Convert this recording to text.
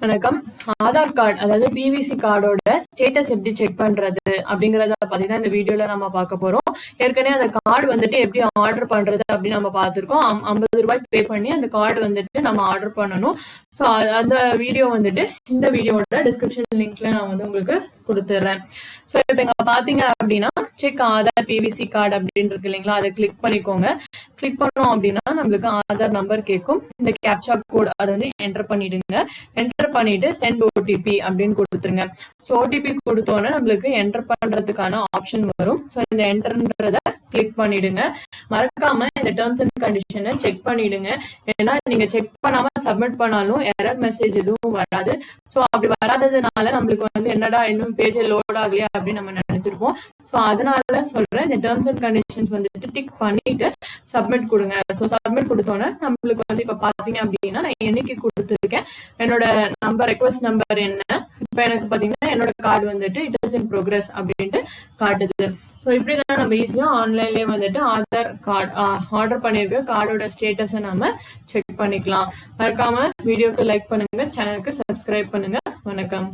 வணக்கம். ஆதார் கார்டு அதாவது பிவிசி கார்டோட ஸ்டேட்டஸ் எப்படி செக் பண்றது அப்படிங்கறத பத்தி இந்த வீடியோல நம்ம பார்க்க போறோம். ஏற்கனவே அந்த கார்டு வந்துட்டு எப்படி ஆர்டர் பண்றது அப்படின்னு நம்ம பார்த்துருக்கோம். அம்- ஐம்பது ரூபாய்க்கு பே பண்ணி அந்த கார்டு வந்துட்டு நம்ம ஆர்டர் பண்ணணும். ஸோ அந்த வீடியோ வந்துட்டு இந்த வீடியோட டிஸ்கிரிப்ஷன் லிங்க்ல நான் வந்து உங்களுக்கு கொடுத்துட்றேன் ஸோ இப்போ இங்க பாத்தீங்க அப்படின்னா செக் ஆதார் பிவிசி கார்டு அப்படின்னு இருக்கு இல்லைங்களா? அதை கிளிக் பண்ணிக்கோங்க. கிளிக் பண்ணோம் அப்படின்னா நம்மளுக்கு ஆதார் நம்பர் கேட்கும். இந்த கேப்சா கோட் அதை வந்து என்டர் பண்ணிடுங்க. என்டர் பண்ணிட்டு சென்ட் ஓடிபி அப்படின்னு கொடுத்துருங்க. ஸோ ஓடிபி கொடுத்தோன்னே நம்மளுக்கு என்டர் பண்றதுக்கான ஆப்ஷன் வரும். ஸோ இந்த என்டர்ன்றத கிளிக் பண்ணிடுங்க. மறக்காம இந்த டேர்ம்ஸ் அண்ட் கண்டிஷனை செக் பண்ணிடுங்க. ஏன்னா நீங்க செக் பண்ணாம சப்மிட் பண்ணாலும் எரர் மெசேஜ் எதுவும் வராது. ஸோ அப்படி வராததுனால நம்மளுக்கு வந்து என்னடா இன்னும் பேஜ் லோட் ஆகலையா அப்படின்னு நம்ம நினைச்சிருப்போம். ஸோ அதனால சொல்றேன் இந்த டேர்ம்ஸ் அண்ட் கண்டிஷன்ஸ் வந்துட்டு டிக் பண்ணிட்டு சப்மிட் கொடுங்க. ஸோ சப்மிட் கொடுத்தோன்னே நம்மளுக்கு வந்து இப்போ பார்த்தீங்க அப்படின்னா நான் என்னைக்கு கொடுத்துருக்கேன்? என்னோட நம்பர் ரெக்வஸ்ட் நம்பர் என்ன? இப்போ எனக்கு பார்த்தீங்கன்னா என்னோட கார்டு வந்துட்டு இட் இஸ் இன் ப்ரோக்ரஸ் அப்படின்ட்டு காட்டுது. ஸோ இப்படி தான் நம்ம ஈஸியாக ஆன்லைன்லேயே வந்துட்டு ஆதார் கார்டு ஆர்டர் பண்ணியிருக்க கார்டோட ஸ்டேட்டஸை நம்ம செக் பண்ணிக்கலாம். மறக்காம வீடியோக்கு லைக் பண்ணுங்க சேனலுக்கு சப்ஸ்கிரைப் பண்ணுங்க. வணக்கம்.